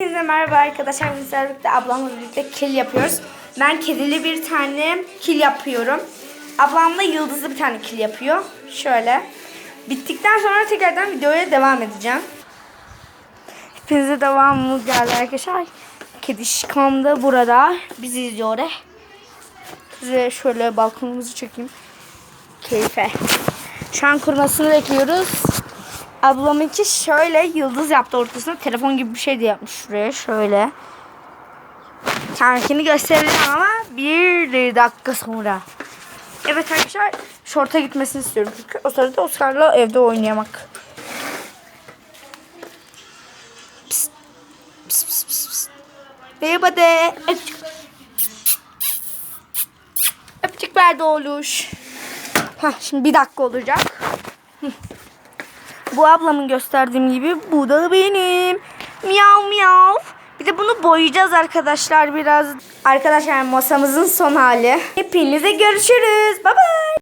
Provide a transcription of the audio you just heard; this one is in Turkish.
Hepinize merhaba arkadaşlar. Bizlerle birlikte ablamla birlikte kil yapıyoruz. Ben kedili bir tane kil yapıyorum. Ablam da yıldızlı bir tane kil yapıyor. Şöyle. Bittikten sonra tekrardan videoya devam edeceğim. Hepinize devamı geldi arkadaşlar. Kedişkom da burada. Bizi izliyor. Size şöyle balkonumuzu çekeyim. Keyfe. Şu an kurumasını bekliyoruz. Ablamınki şöyle yıldız yaptı ortasına. Telefon gibi bir şey de yapmış şuraya. Şöyle. Kendini göstereceğim ama bir dakika sonra. Evet arkadaşlar şorta gitmesini istiyorum çünkü o sırada Oscar'la evde oynayamak. Psst. Psst, psst, psst, psst. Merhaba de. Öpücük. Öpücük verdi. Heh, şimdi bir dakika olacak. Bu ablamın gösterdiğim gibi bu da benim. Miyav miyav. Bir de bunu boyayacağız arkadaşlar biraz. Arkadaşlar masamızın son hali. Hepinize görüşürüz. Bye bye.